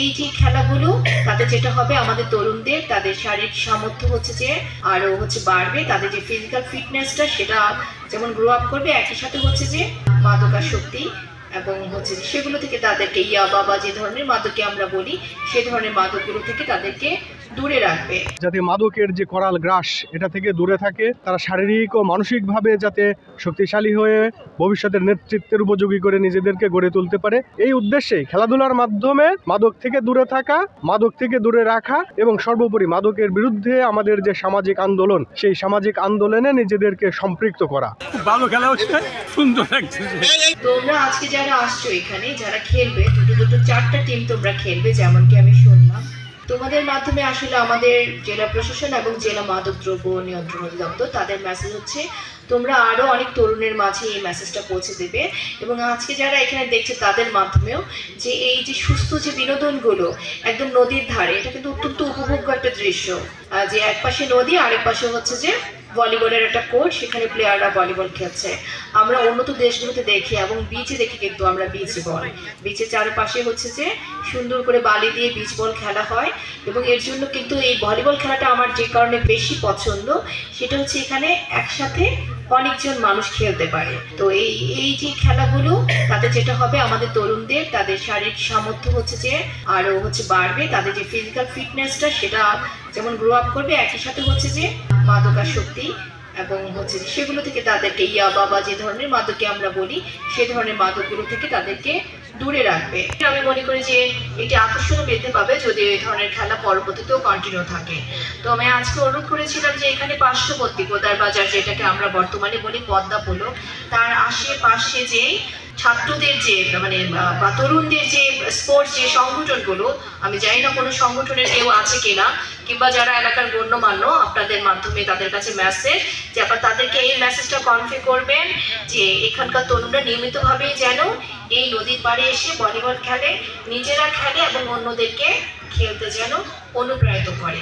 এই যে খেলাগুলো, তাতে যেটা হবে আমাদের তরুণদের তাদের শারীরিক সামর্থ্য হচ্ছে যে আরও হচ্ছে বাড়বে, তাদের যে ফিজিক্যাল ফিটনেসটা সেটা যেমন গ্রো আপ করবে, একই সাথে হচ্ছে যে মাদকাসক্তি এবং হচ্ছে যে সেগুলো থেকে তাদেরকে ইয়াবা বা যে ধরনের মাদককে আমরা বলি, সে ধরনের মাদকগুলো থেকে তাদেরকে দূরে রাখবে। যাতে মাদকের যে করাল গ্রাস, এটা থেকে দূরে থাকে, তারা শারীরিক ও মানসিকভাবে যাতে শক্তিশালী হয়ে ভবিষ্যতের নেতৃত্বের উপযোগী করে নিজেদেরকে গড়ে তুলতে পারে। এই উদ্দেশ্যে খেলাধুলার মাধ্যমে মাদক থেকে দূরে থাকা, মাদক থেকে দূরে রাখা এবং সর্বোপরি মাদকের বিরুদ্ধে আমাদের যে সামাজিক আন্দোলন, সেই সামাজিক আন্দোলনে নিজেদেরকে সম্পৃক্ত করা। ভালো খেলা হচ্ছে সুন্দর লাগছে তোমরা আজকে যারা আসছো এখানে যারা খেলবে দুটো দুটো চারটা টিম তোমরা খেলবে যেমন কি আমি শুনলাম। তোমাদের মাধ্যমে আসলে আমাদের জেলা প্রশাসন এবং জেলা মাদক দ্রব্য নিয়ন্ত্রণ অধিদপ্তর তাদের মেসেজ হচ্ছে তোমরা আরও অনেক তরুণের মাঝে এই মেসেজটা পৌঁছে দেবে। এবং আজকে যারা এখানে দেখছে তাদের মাধ্যমেও যে এই যে সুস্থ যে বিনোদনগুলো একদম নদীর ধারে, এটা কিন্তু অত্যন্ত উপভোগ্য একটা দৃশ্য। যে এক পাশে নদী, আরেক পাশে হচ্ছে যে ভলিবলের একটা কোর্ট, সেখানে প্লেয়াররা ভলিবল খেলছে। আমরা উন্নত দেশগুলোতে দেখি এবং বিচে দেখি কিন্তু আমরা বিচ বল বিচের চারপাশে হচ্ছে যে সুন্দর করে বালি দিয়ে বিচ বল খেলা হয় এবং এর জন্য কিন্তু এই ভলিবল খেলাটা আমার যে কারণে বেশি পছন্দ, সেটা হচ্ছে এখানে একসাথে অনেকজন মানুষ খেলতে পারে। তো এই এই যে খেলাগুলো, তাতে যেটা হবে, আমাদের তরুণদের তাদের শারীরিক সামর্থ্য হচ্ছে যে আরও হচ্ছে বাড়বে, তাদের যে ফিজিক্যাল ফিটনেসটা সেটা যেমন গ্রো আপ করবে, একই সাথে হচ্ছে যে মাদকাসক্তি এবং হচ্ছে সেগুলো থেকে তাদেরকে ইয়াবা বা যে ধরনের মাদককে আমরা বলি, সে ধরনের মাদকগুলো থেকে তাদেরকে দূরে রাখবে। আমি মনে করি যে এটি আকর্ষণ বৃদ্ধি পাবে যদি এই ধরনের খেলা পরবর্তীতেও কন্টিনিউ থাকে। তো আমি আজকে অনুরোধ করেছিলাম যে এখানে পার্শ্ববর্তী গোদার বাজার যেটাকে আমরা বর্তমানে বলি পদ্মা পোলো, তার আশেপাশে যে ছাত্রদের যে মানে বা তরুণদের যে স্পোর্টস যে সংগঠনগুলো, আমি জানি না কোনো সংগঠনের কেউ আছে কিনা, কিংবা যারা এলাকার গণ্যমান্য, আপনাদের মাধ্যমে তাদের কাছে মেসেজ যে আপনারা তাদেরকে এই মেসেজটা কনফি করবেন যে এখানকার তরুণরা নিয়মিতভাবেই যেন এই নদীর পাড়ে এসে ভলিবল খেলে নিজেরা খেলে এবং অন্যদেরকে খেলতে যেন অনুপ্রাণিত করে।